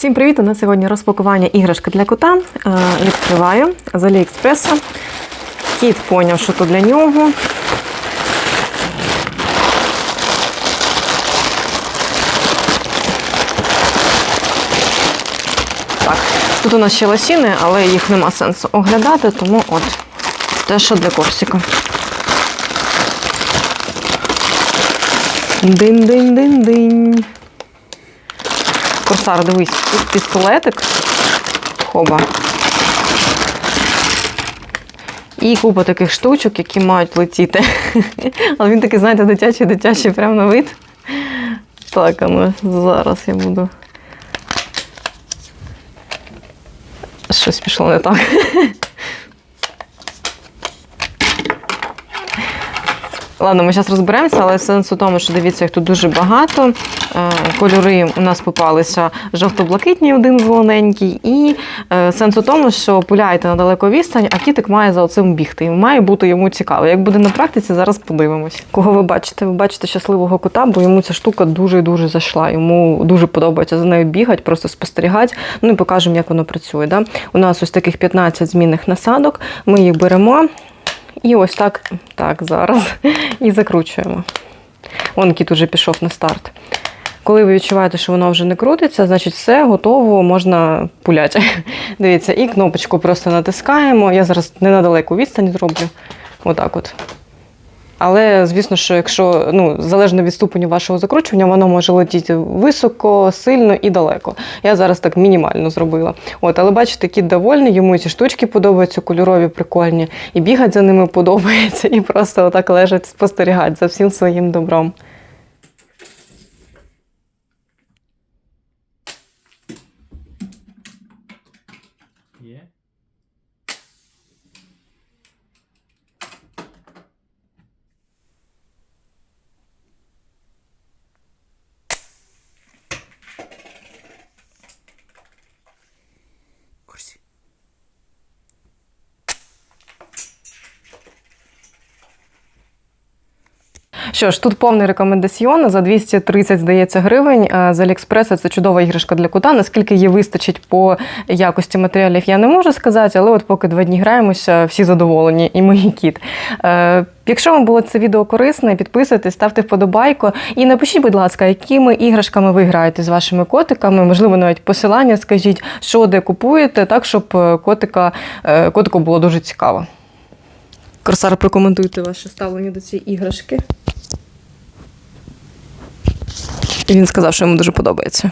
Всім привіт! У нас сьогодні розпакування іграшки для кота. Е, Відкриваю з Аліекспреса. Кіт поняв, що то для нього. Так, тут у нас ще лосіни, але їх нема сенсу оглядати, тому от те, що для Корсіка. Динь-динь-динь-динь. Корсар, дивись, тут пістолетик. Хоба. І купа таких штучок, які мають летіти. Але він такий, знаєте, дитячий, дитячий прямо на вид. Так, а ну зараз я буду. Щось пішло не так. Ладно, ми зараз розберемося, але сенс у тому, що дивіться, їх тут дуже багато. Е, Кольори у нас попалися жовто-блакитні, один зелененький. І е, сенс у тому, що пуляєте на далеку відстань, а кітик має за оцим бігти. І має бути йому цікаво. Як буде на практиці, зараз подивимось. Кого ви бачите? Ви бачите щасливого кота, бо йому ця штука дуже і дуже зайшла. Йому дуже подобається за нею бігати, просто спостерігати. Ну і покажемо, як воно працює. Да? У нас ось таких 15 змінних насадок. Ми їх беремо. І ось так, так, зараз. І закручуємо. Вон кіт уже пішов на старт. Коли ви відчуваєте, що воно вже не крутиться, значить все готово, можна пуляти. Дивіться, і кнопочку просто натискаємо. Я зараз не на далеку відстань зроблю. Отак от. Але, звісно, що якщо ну, залежно від ступеню вашого закручування, воно може летіти високо, сильно і далеко. Я зараз так мінімально зробила. От, але бачите, кіт довольний, йому ці штучки подобаються, кольорові, прикольні, і бігати за ними подобається, і просто отак лежать, спостерігати за всім своїм добром. Є? Що ж, тут повний рекомендаціон за 230, здається, гривень. З Аліекспреса це чудова іграшка для кота. Наскільки її вистачить по якості матеріалів, я не можу сказати, але от поки два дні граємося, всі задоволені, і і кіт. Е, Якщо вам було це відео корисне, підписуйтесь, ставте вподобайку і напишіть, будь ласка, якими іграшками ви граєте з вашими котиками. Можливо, навіть посилання скажіть, що де купуєте, так щоб е, котика, е, котику було дуже цікаво. Корсар, прокоментуйте ваше ставлення до цієї іграшки. І він сказав, що йому дуже подобається.